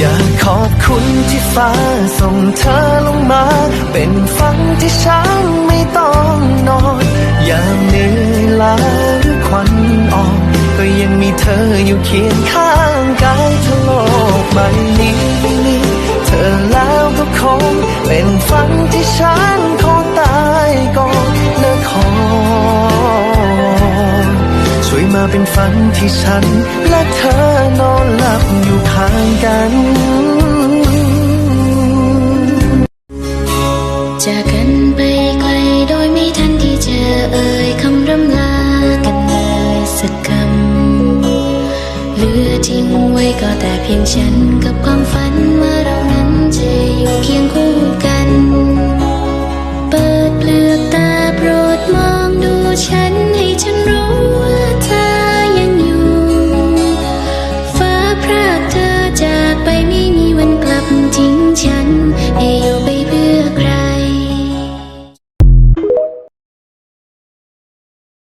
อยากขอบคุณที่ฟ้าส่งเธอลงมา เป็นฝันที่ฉันไม่ต้องนอนยามเหนื่อยล้าหรือควันอ่อนก็ยังมีเธออยู่เคียงข้างกายเธอโลกใบนี้ไม่มีเธอแล้วก็คง เป็นฝันที่ฉันขอตายก่อนนะขอช่วยมาเป็นฝันที่ฉันและเธอ กัน จากกันไปไกลโดยไม่ทันที่เจอเอ่ยคำรำลากันเลยสักคำเหลือทิ้งไว้ก็แต่เพียงฉันกับความฝันเมื่อเรานั้นจะอยู่เคียงคู่กัน เปิดเปลือกตาโปรดมองดูฉันให้ฉันรู้ว่าเธอยังอยู่ ฟ้าพรากเธอ